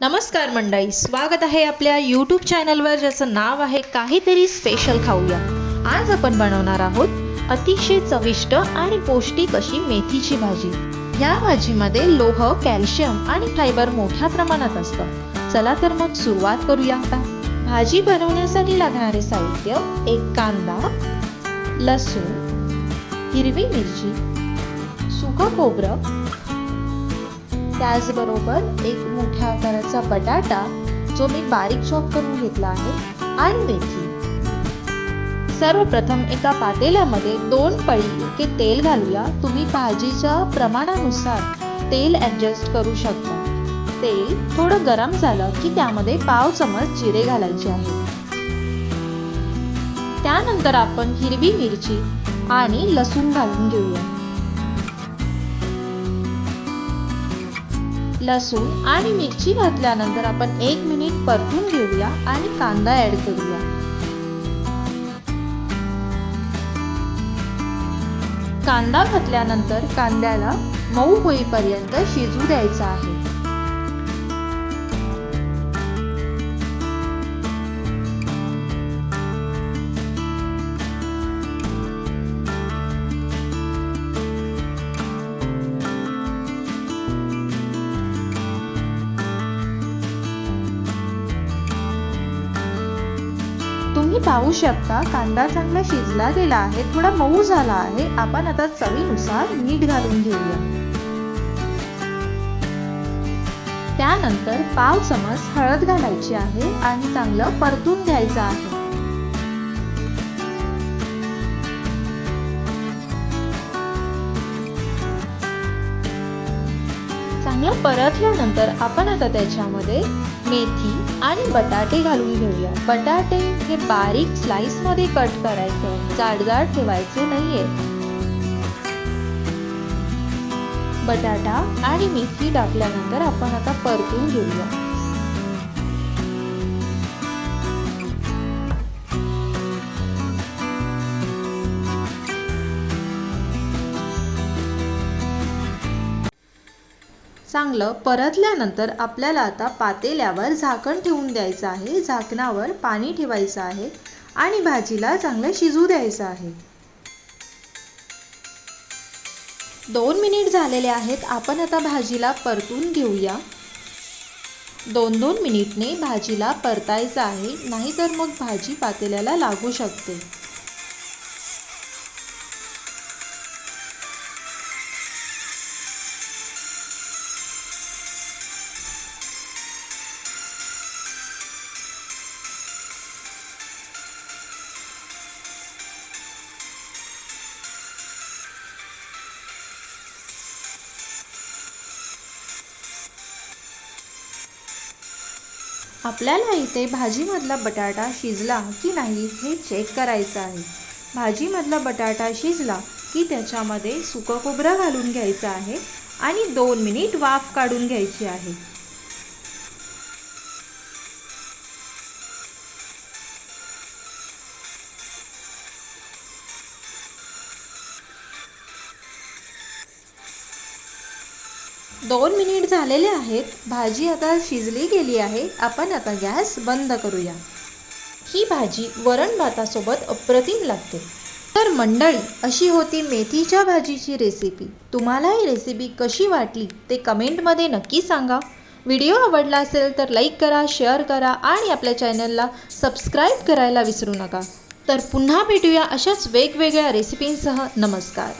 नमस्कार मंडळी स्वागत आहे आपल्या यूट्यूब चॅनलवर ज्याचं नाव आहे काहीतरी स्पेशल खाऊया. आज आपण बनवणार आहोत अतिशय चविष्ट आणि पौष्टिक अशी मेथीची भाजी. या भाजीमध्ये लोह कॅल्शियम आणि फायबर मोठ्या प्रमाणात असतं. चला तर मग सुरुवात करूया आता. भाजी बनवण्यासाठी लागणारे साहित्य एक कांदा लसूण हिरवी मिरची सुकं खोबरं त्याचबरोबर एक मोठ्या आकाराचा बटाटा जो मी बारीक चॉप करून घेतला आहे आणि मेथी. सर्वप्रथम एका पातेल्यामध्ये दोन पळी इतके तेल घालूया तुम्ही भाजीच्या प्रमाणानुसार तेल ऍडजस्ट करू शकता. तेल थोडं गरम झालं की त्यामध्ये पाव चमच जिरे घालायचे आहे. त्यानंतर आपण हिरवी मिरची आणि लसूण घालून घेऊया. लसूण आणि मिरची घातल्यानंतर आपण एक मिनिट परतून घेऊया आणि कांदा ऍड करूया. कांदा घातल्यानंतर कांद्याला मऊ होईपर्यंत शिजू द्यायचा आहे. तुम्ही पाहू शकता कांदा चांगला शिजला गेला आहे थोडा मऊ झाला आहे. आपण आता चवीनुसार मीठ घालून घेऊया. त्यानंतर पाव चमच हळद घालायची आहे आणि चांगलं परतून घ्यायचं आहे. चांगलं परतल्यानंतर आपण आता त्याच्यामध्ये मेथी आणि बटाटे घालून घेऊया. बटाटे हे बारीक स्लाइसमध्ये कट करायचं. जाडजाड ठेवायचे नाहीये. बटाटा आणि मेथी टाकल्यानंतर आपण आता परतून घेऊया. चांगलं परतल्यानंतर आपल्याला आता पातेल्यावर झाकण ठेवून द्यायचं आहे. झाकणावर पाणी ठेवायचं आहे आणि भाजीला चांगलं शिजू द्यायचं आहे. दोन मिनिट झालेले आहेत. आपण आता भाजीला परतून घेऊया. दोन दोन मिनिटने भाजीला परतायचं आहे. नाहीतर मग भाजी पातेल्याला लागू शकते. आपल्याला इथे भाजीमधला बटाटा शिजला की नाही हे चेक करायचं आहे. भाजीमधला बटाटा शिजला की त्याच्यामध्ये सुकं खोबरं घालून घ्यायचं आहे आणि दोन मिनिट वाफ काढून घ्यायची आहे. दोन मिनिट झालेले आहेत. भाजी आता शिजली गेली आहे. आपण आता गॅस बंद करूया. ही भाजी वरण भातासोबत अप्रतिम लागते. तर मंडळी अशी होती मेथीच्या भाजीची रेसिपी तुम्हाला ही रेसिपी कशी वाटली ते कमेंटमध्ये नक्की सांगा. व्हिडिओ आवडला असेल तर लाईक करा शेअर करा आणि आपल्या चॅनलला सबस्क्राईब करायला विसरू नका. तर पुन्हा भेटूया अशाच वेगवेगळ्या रेसिपींसह नमस्कार.